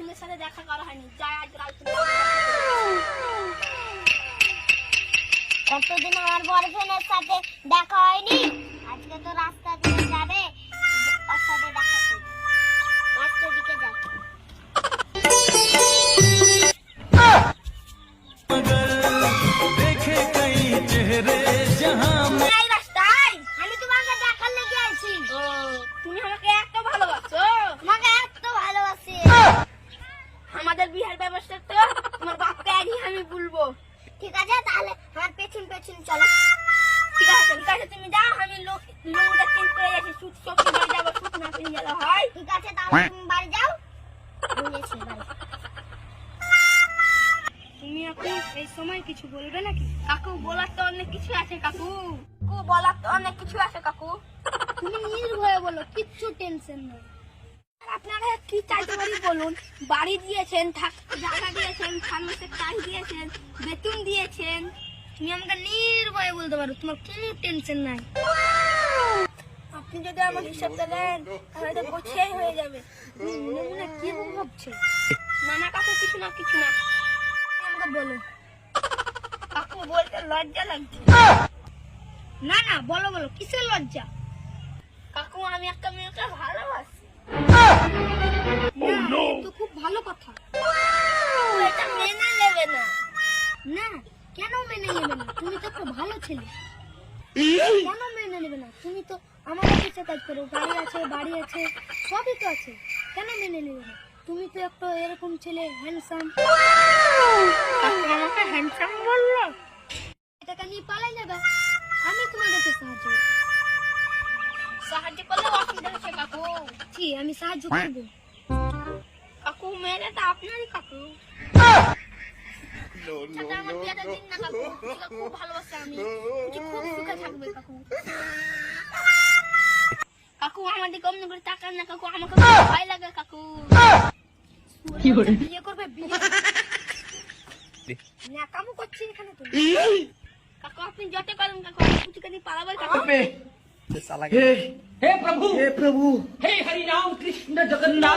গার্লফ্রেন্ডের সাথে দেখা করা হয়নি। যাই আজ গার্লফ্রেন্ড কতদিন আমার বয়ফ্রেন্ডের সাথে দেখা হয়নি? ঠিক আছে? তাহলে আমার পেছন পেছন চলো। ঠিক আছে ঠিক আছে তুমি যাও আমি লোক লোকটা চেঞ্জ করে যাচ্ছি। সুট সব বাড়ি যাব সুট না পেয়ে গেলে হয়। ঠিক আছে তাহলে তুমি বাড়ি যাও। আমি এসে বাড়ি। তুমি এখন এই সময় কিছু বলবে নাকি? কাকু বলার তো অনেক কিছু আছে কাকু। কাকু বলার তো অনেক কিছু আছে কাকু। তুমি নির্ভয়ে বলো কিচ্ছু টেনশন নেই। কি চাইতে পারি বলুন? বাড়ি দিয়েছেন জায়গা দিয়েছেন ফার্মেসির কাজ দিয়েছেন, বেতন দিয়েছেন। তুমি আমাকে নির্ভয়ে বলতে পারো, তোমার কোনো টেনশন নাই। আপনি যদি আমার হিসাবটা দেন, তাহলে তো হয়ে যাবে। তুমি কি ভাবছে? না না কাকু কিছু না কিছু না। আমাকে কাকু বলতে লজ্জা না না, বলো বলো, কিসের লজ্জা? কাকু, আমি একটা মেয়েকে ভালোবাসি। তো খুব ভালো কথা। এটা মেনে নেবে না। না কেন মেনে নেবে না? তুমি তো খুব ভালো ছেলে। কেন মেনে নেবে না? তুমি তো আমার অফিসে কাজ করো। গাড়ি আছে বাড়ি আছে সবই তো আছে। কেন মেনে নেবে না? তুমি তো একটা এরকম ছেলে হ্যান্ডসাম কি? আমি সাহায্য করব? কাকু মেয়েটা তো আপনারই কাকু। আমার কাকু। তোকে খুব ভালোবাসি আমি। তুই খুব সুখে থাকবে কাকু। কাকু আমাদের কম করে টাকা না কাকু। আমাকে খুব ভয় লাগে কাকু। বিয়ে করবে ন্যাকামো করছি এখানে তুমি কাকু আপনি যত করেন কাকু কাটি পালাবার কাকু। हे हे प्रभु हे प्रभु। हे हरिम राम कृष्ण जगन्नाथ।